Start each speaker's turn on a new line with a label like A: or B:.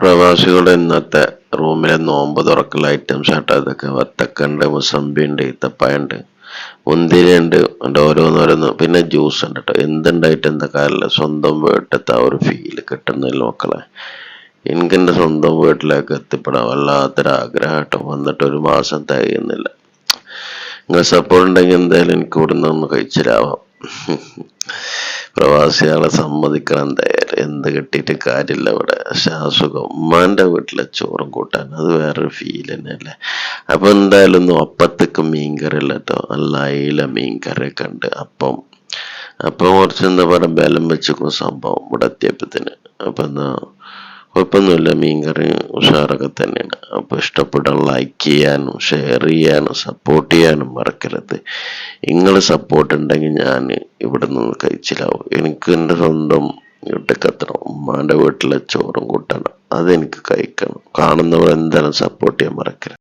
A: പ്രവാസികളുടെ ഇന്നത്തെ റൂമിലെ നോമ്പ് തുറക്കൽ ഐറ്റംസ് ആട്ടോ ഇതൊക്കെ. വത്തക്കണ്ട് മുസമ്പിണ്ട് ഈത്തപ്പഴണ്ട് മുന്തിരിയുണ്ട് ഉണ്ട് ഓരോന്നോരോന്ന്. പിന്നെ ജ്യൂസ് ഉണ്ട് കേട്ടോ എന്തുണ്ടായിട്ട് എന്താ കാര്യമില്ല സ്വന്തം വീട്ടിലത്തെ ആ ഒരു ഫീൽ കിട്ടുന്നില്ല മക്കളെ. എനിക്ക് എന്റെ സ്വന്തം വീട്ടിലേക്ക് എത്തിപ്പെടാൻ വല്ലാത്തൊരാഗ്രഹം കേട്ടോ വന്നിട്ട് ഒരു മാസം തികയുന്നില്ല. നിങ്ങൾ സപ്പോർട്ട് ഉണ്ടെങ്കിൽ എന്തായാലും എനിക്ക് ഇവിടുന്ന് ഒന്ന് കഴിച്ചിലാവാം പ്രവാസികളെ സമ്മതിക്കണം എന്തായാലും. എന്ത് കിട്ടിയിട്ട് കാര്യമില്ല ഇവിടെ. പക്ഷെ ഉമ്മാന്റെ സുഖം. വീട്ടിലെ ചോറും കൂട്ടാൻ അത് വേറൊരു ഫീൽ തന്നെയല്ലേ അപ്പോൾ എന്തായാലും ഒന്ന് ഒപ്പത്തേക്ക് മീൻകറി ഇല്ല കേട്ടോ. നല്ല അയില മീൻകറിയൊക്കെ ഉണ്ട്. അപ്പം അപ്പം കുറച്ച് എന്താ പറയുക ബലം വെച്ചിരിക്കുന്ന സംഭവം ഇവിടെ എത്തിയപ്പത്തിന്. അപ്പം എന്നാ കുഴപ്പമൊന്നുമില്ല. മീൻകറി ഉഷാറൊക്കെ തന്നെയാണ്. അപ്പോൾ ഇഷ്ടപ്പെട്ടാൽ ലൈക്ക് ചെയ്യാനും ഷെയർ ചെയ്യാനും സപ്പോർട്ട് ചെയ്യാനും മറക്കരുത്. നിങ്ങൾ സപ്പോർട്ട് ഉണ്ടെങ്കിൽ ഞാൻ ഇവിടെ നിന്ന് കഴിച്ചിലാവും. എനിക്ക് എന്റെ സ്വന്തം വീട്ടിലെത്തണം ഉമ്മാന്റെ വീട്ടിലെ ചോറും കൂട്ടണം അതെനിക്ക് കഴിക്കണം. കാണുന്നവർ എന്തായാലും സപ്പോർട്ട് ചെയ്യാൻ മറക്കരുത്.